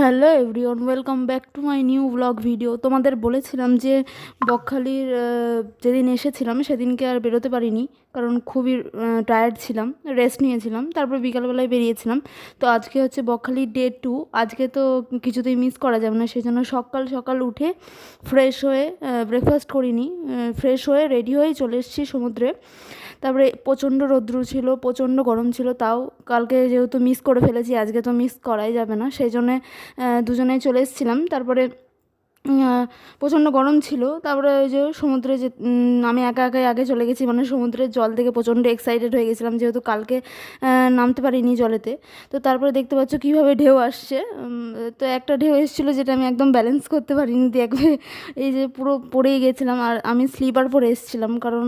Hello everyone welcome back to my new vlog video তোমাদের বলেছিলাম যে বকখালির যেদিন এসেছিলাম সেদিনকে আর বেরোতে পারিনি, কারণ খুবই টায়ার্ড ছিলাম রেস্ট নিয়েছিলাম, তারপর বিকালবেলায় বেরিয়েছিলাম। তো আজকে হচ্ছে বকখালি ডে টু আজকে তো কিছুতেই মিস করা যাবে না সেই জন্য সকাল সকাল উঠে ফ্রেশ হয়ে ব্রেকফাস্ট করিনি ফ্রেশ হয়ে রেডি হয়েই চলে এসেছি সমুদ্রে। তারপরে প্রচণ্ড রৌদ্র ছিল, প্রচণ্ড গরম ছিল, তাও কালকে যেহেতু মিস করে ফেলেছি, আজকে তো মিস করাই যাবে না, সেই জন্যে দুজনে দুজনেই চলে এসেছিলাম। তারপরে প্রচণ্ড গরম ছিল। তারপরে ওই যে সমুদ্রে যে আমি একা একাই আগে চলে গেছি মানে সমুদ্রের জল থেকে প্রচণ্ড এক্সাইটেড হয়ে গেছিলাম, যেহেতু কালকে নামতে পারিনি জলেতে। তো তারপরে দেখতে পাচ্ছ কীভাবে ঢেউ আসছে। তো একটা ঢেউ এসেছিল যেটা আমি একদম ব্যালেন্স করতে পারিনি দেখবে এই যে পুরো পড়েই গেছিলাম। আর আমি স্লিপার পরে এসেছিলাম, কারণ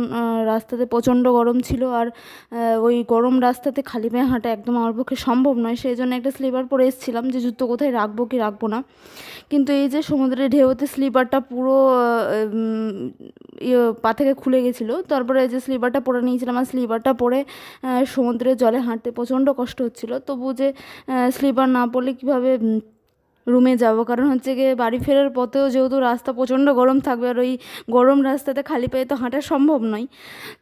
রাস্তাতে প্রচণ্ড গরম ছিল। আর ওই গরম রাস্তাতে খালি পায়ে হাঁটা একদম আমার পক্ষে সম্ভব নয়। সেই জন্য একটা স্লিপার পরে এসেছিলাম যে জুতো কোথায় রাখব কি রাখব না। কিন্তু এই যে সমুদ্রের ঢেউতে স্লিপারটা পুরো ইয়ে পা থেকে খুলে গেছিল। তারপরে যে স্লিপারটা পরে নিয়েছিলাম, আর স্লিপারটা পরে সমুদ্রের জলে হাঁটতে প্রচণ্ড কষ্ট হচ্ছিল। তবু যে স্লিপার না পরলে কীভাবে রুমে যাব? কারণ হচ্ছে গিয়ে বাড়ি ফেরার পথেও যেহেতু রাস্তা প্রচণ্ড গরম থাকবে, আর ওই গরম রাস্তাতে খালি পায়ে তো হাঁটা সম্ভব নয়।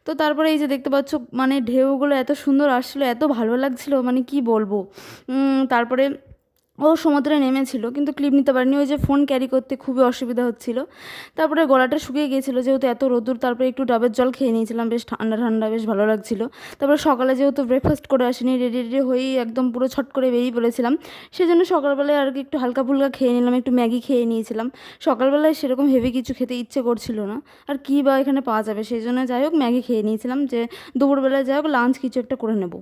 তো তারপরে এই যে দেখতে পাচ্ছ মানে ঢেউগুলো এত সুন্দর আসছিল, এত ভালো লাগছিল মানে কি বলব? তারপরে ও সমুদ্রে নেমেছিল, কিন্তু ক্লিপ নিতে পারেনি। ওই যে ফোন ক্যারি করতে খুবই অসুবিধা হচ্ছিল। তারপরে গলাটা শুকিয়ে গিয়েছিল, যেহেতু এত রোদ্দুর, তারপরে একটু ডাবের জল খেয়ে নিয়েছিলাম, বেশ ঠান্ডা ঠান্ডা, বেশ ভালো লাগছিল। তারপরে সকালে যেহেতু ব্রেকফাস্ট করে আসিনি রেডি রেডি হয়েই একদম পুরো ছট করে বেরিয়ে পড়েছিলাম। সেই জন্য সকালবেলায় আর কি একটু হালকা ফুলকা খেয়ে নিলাম, একটু ম্যাগি খেয়ে নিয়েছিলাম। সকালবেলায় সেরকম হেভি কিছু খেতে ইচ্ছে করছিল না। আর কী বা এখানে পাওয়া যাবে? সেই জন্য যাই হোক, ম্যাগি খেয়ে নিয়েছিলাম যে, দুপুরবেলায় যাই হোক লাঞ্চ কিছু একটা করে নেব।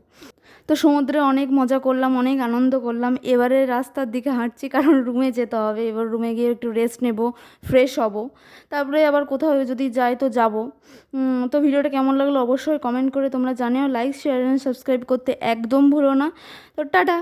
তো সমুদ্রে অনেক মজা করলাম, অনেক আনন্দ করলাম। এবারে রাস্তার দিকে হাঁটছি, কারণ রুমে যেতে হবে। এবার রুমে গিয়ে একটু রেস্ট নেব ফ্রেশ হব। তারপরে আবার কোথাও যদি যাই তো যাব। তো ভিডিওটা কেমন লাগল অবশ্যই কমেন্ট করে তোমরা জানিও। লাইক শেয়ার অ্যান্ড সাবস্ক্রাইব করতে একদম ভুলো না। তো টাটা!